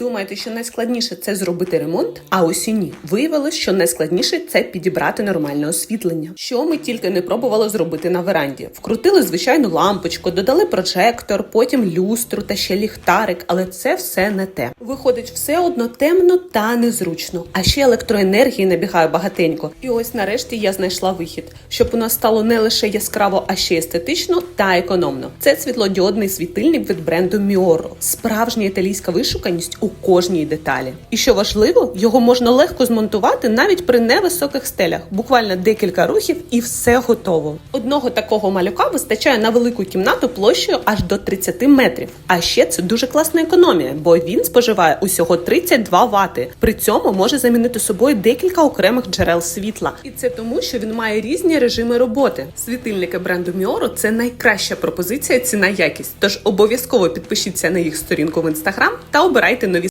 Думаєте, що найскладніше це зробити ремонт? А ось і ні. Виявилось, що найскладніше це підібрати нормальне освітлення. Що ми тільки не пробували зробити на веранді. Вкрутили звичайну лампочку, додали прожектор, потім люстру та ще ліхтарик, але це все не те. Виходить, все одно темно та незручно. А ще електроенергії набігає багатенько. І ось нарешті я знайшла вихід, щоб у нас стало не лише яскраво, а ще естетично та економно. Це світлодіодний світильник від бренду Mioro. Справжня італійська вишуканість у кожній деталі. І що важливо, його можна легко змонтувати навіть при невисоких стелях. Буквально декілька рухів і все готово. Одного такого малюка вистачає на велику кімнату площею аж до 30 метрів. А ще це дуже класна економія, бо він споживає усього 32 вати. При цьому може замінити собою декілька окремих джерел світла. І це тому, що він має різні режими роботи. Світильники бренду Mioro – це найкраща пропозиція ціна якість. Тож обов'язково підпишіться на їх сторінку в інстаграм та обирайте нові